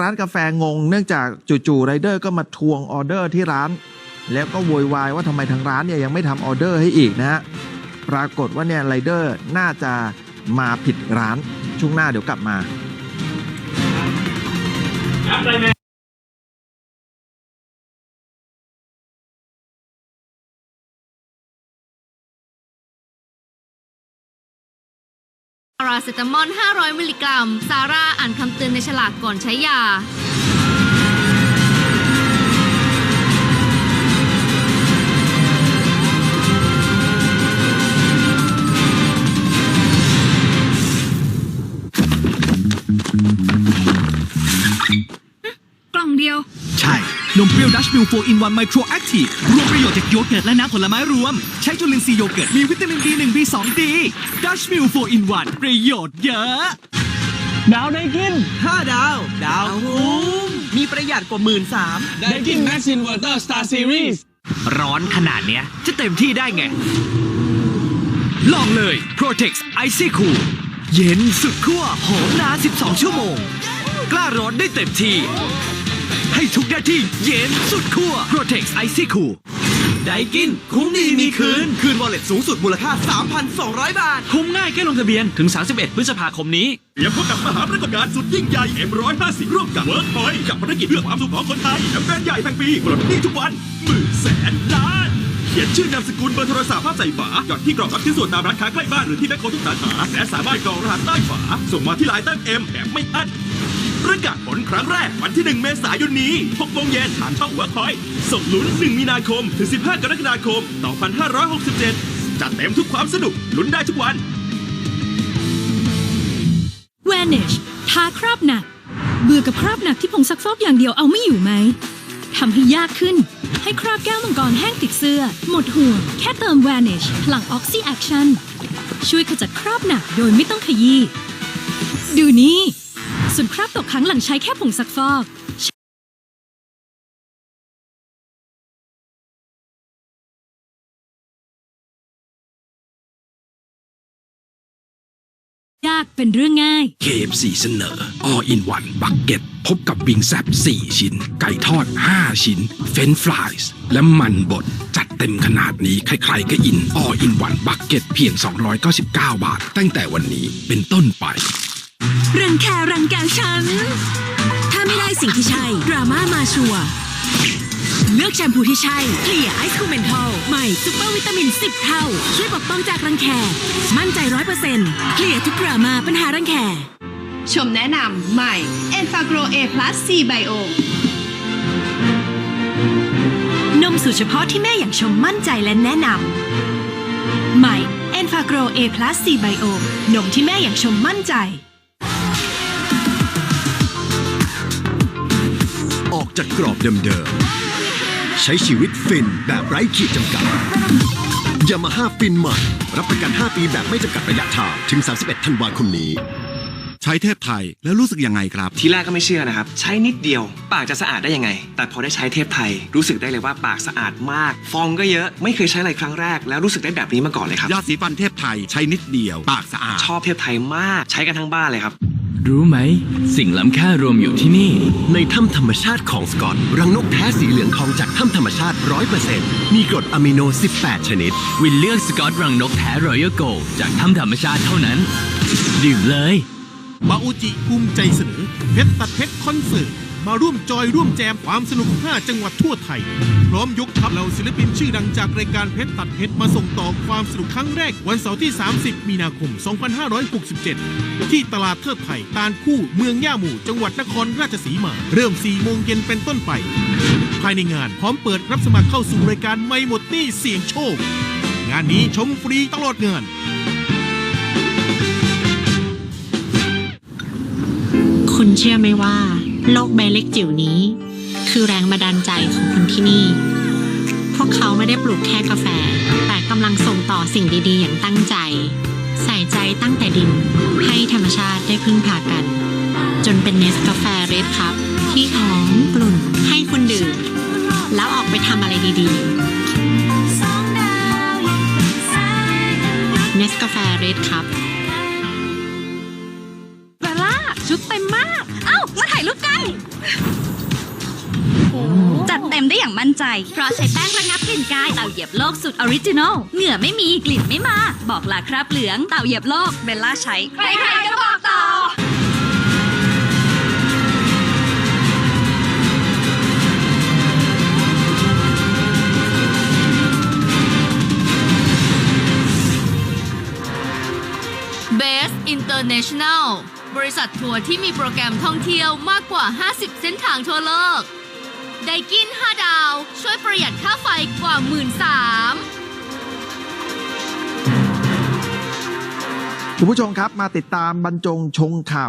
ร้านกาแฟงง เนื่องจากจู่ๆไรเดอร์ก็มาทวงออเดอร์ที่ร้าน แล้วก็โวยวายว่าทำไมทางร้านเนี่ยยังไม่ทำออเดอร์ให้อีกนะฮะปรากฏว่าเนี่ยไรเดอร์น่าจะมาผิดร้านช่วงหน้าเดี๋ยวกลับมา พาราเซตามอล 500 มิลลิกรัม ซาร่าอ่านคำเตือนในฉลากก่อนใช้ยาองเดียวใช่ นมเปรี้ยวดัชมิลโฟอินวันไมโครแอคทีฟรวมประโยชน์จากโยเกิร์ตและน้ำผลไม้รวม ใช้จุลินทรีย์โยเกิร์ต มีวิตามิน B1 B2 D ดัชมิลโฟอินวันประโยชน์เยอะ ดาวได้กิน 5 ดาว ดาวคุ้มมีประหยัดกว่าหมื่นสามได้กินแม็กซินวอเตอร์สตาร์ซีรีส์ร้อนขนาดเนี้ย จะเต็มที่ได้ไง ลองเลย Protex Icy Cool เย็นสุดขั้วหอมนาน 12 ชั่วโมง กล้าร้อนได้เต็มที่ ให้ทุกหน้าที่เย็นสุดขั้ว Protex Icy Cool ได้กิน คุ้มดีมีคืน คืนวอลเล็ตสูงสุดมูลค่า 3,200 บาท คุ้มง่ายแค่ลงทะเบียนถึง 31 พฤษภาคมนี้ เตรียมพบกับมหาปรากฏการณ์สุดยิ่งใหญ่ M150 ร่วมกับเวิร์กพอยกับภารกิจเพื่อความสุขของคนไทยแคมเปญใหญ่แห่งปีปลดหนี้ทุกวันหมื่นแสนล้าน เขียนชื่อนามสกุลเบอร์โทรศัพท์ภาพใส่ฝาหย่อดที่กล่องรับชิ้นส่วนตามร้านค้าใกล้บ้านหรือที่แมคโครทุกสาขาและสามารถกรองรหัสใต้ฝาส่งมาที่ไลน์แต้มเอ็มแบบไม่อั้น ประกาศผลครั้งแรกวันที่ 1 เมษายนนี้6โมงเย็นทางช่องหัวคอยส่งลุ้น 1 มีนาคม ถึง 15 กรกฎาคม 2567 จัดเต็มทุกความสนุกลุ้นได้ทุกวัน Vanish ทาคราบหนัก เบื่อกับคราบหนักที่ผงซักฟอกอย่างเดียวเอาไม่อยู่ไหมทำให้ยากขึ้น ให้คราบแก้วมังกรแห้งติดเสื้อ หมดห่วง แค่เติม Vanish พลัง Oxy Action ช่วยขจัดคราบหนักโดยไม่ต้องขยี้ดูนี่ ส่วนคราบตกค้างหลังใช้แค่ผงซักฟอกยากเป็นเรื่องง่าย KFC เสนอ All in One Bucket พบกับวิงแซบ4 ชิ้น ไก่ทอด 5 ชิ้น เฟรนฟรายส์และมันบด จัดเต็มขนาดนี้ ใครๆก็อิน All in One Bucket เพียง 299 บาท ตั้งแต่วันนี้เป็นต้นไป รังแครังแกฉัน ถ้าไม่ได้สิ่งที่ใช่ ดราม่ามาชัวร์เลือกแชมพูที่ใช่เคลียร์ไอซ์คูเมนทอลใหม่ซุปเปอร์วิตามิน 10 เท่า ช่วยปกป้องจากรังแค มั่นใจร้อยเปอร์เซ็นต์เคลียร์ทุกดราม่าปัญหารังแค ชมแนะนำใหม่ e n f a g r o A Plus C Bio นมสูตรเฉพาะที่แม่อย่างชมมั่นใจและแนะนำใหม่ e n f a g r o A Plus C Bio นมที่แม่อย่างชมมั่นใจ จากกรอบเดิมๆ ใช้ชีวิตฟินแบบไร้ขีดจำกัดยามาฮ่าฟินใหม่รับประกัน 5 ปีแบบไม่จำกัดระยะทางถึง 31 ธันวาคมนี้ ใช้เทพไทยแล้วรู้สึกยังไงครับ ทีแรกก็ไม่เชื่อนะครับ ใช้นิดเดียว ปากจะสะอาดได้ยังไง แต่พอได้ใช้เทพไทย รู้สึกได้เลยว่าปากสะอาดมาก ฟองก็เยอะไม่เคยใช้อะไรครั้งแรก แล้วรู้สึกได้แบบนี้มาก่อนเลยครับยาสีฟันเทพไทยใช้นิดเดียว ปากสะอาดชอบเทพไทยมากใช้กันทั้งบ้านเลยครับ รู้ไหม สิ่งล้ำค่ารวมอยู่ที่นี่ ในถ้ำธรรมชาติของสกอต รังนกแท้สีเหลืองทองจากถ้ำธรรมชาติ 100%มีกรดอะมิโน 18 ชนิด วินเลือกสกอตรังนกแท้รอยัลโกจากถ้ำธรรมชาติเท่านั้นดื่มเลยมาอุจิภูมิใจเสนอเพชรตัดเพชรคอนเสิร์ตมาร่วมจอยร่วมแจมความสนุก 5 จังหวัดทั่วไทย พร้อมยกทัพเหล่าศิลปินชื่อดังจากรายการเพชรตัดเพชรมาส่งต่อความสนุกครั้งแรกวันเสาร์ที่ 30 มีนาคม 2567 ที่ตลาดเทิดไทยตาลคู่เมืองย่าหมู่ จังหวัดนครราชสีมา เริ่ม 4 โมงเย็นเป็นต้นไป ภายในงานพร้อมเปิดรับสมัครเข้าสู่รายการไม่หมดหนี้เสี่ยงโชค งานนี้ชมฟรีตลอดงานคุณเชื่อไหมว่า โลกใบเล็กจิ๋วนี้ คือแรงบันดาลใจของคนที่นี่ พวกเขาไม่ได้ปลูกแค่กาแฟ แต่กำลังส่งต่อสิ่งดีๆ อย่างตั้งใจ ใส่ใจตั้งแต่ดิน ให้ธรรมชาติได้พึ่งพากัน จนเป็นเนสกาแฟเรดครับ ที่หอมกลุ่นให้คุณดื่ม แล้วออกไปทำอะไรดีๆเนสกาแฟเรดครับเบลล่าชุดเต็มมาก เอ้า มาถ่ายรูปกัน ต็มได้อย่างมั่นใจ เพราะใช้แป้งระงับกลิ่นกายเต่าเหยียบโลกสุดออริจินอลเหงื่อไม่มีกลิ่นไม่มา บอกลาคราบเหลืองเต่าเหยียบโลกเบลล่าใช้ใครๆก็บอกต่อ Best International บริษัททัวร์ที่มีโปรแกรมท่องเที่ยวมากกว่า 50 เส้นทางทั่วโลก ไดกิน 5 ดาว ช่วยประหยัดค่าไฟกว่า 1 3ื่นคุณผู้ชมครับมาติดตามบรรจงชงข่าว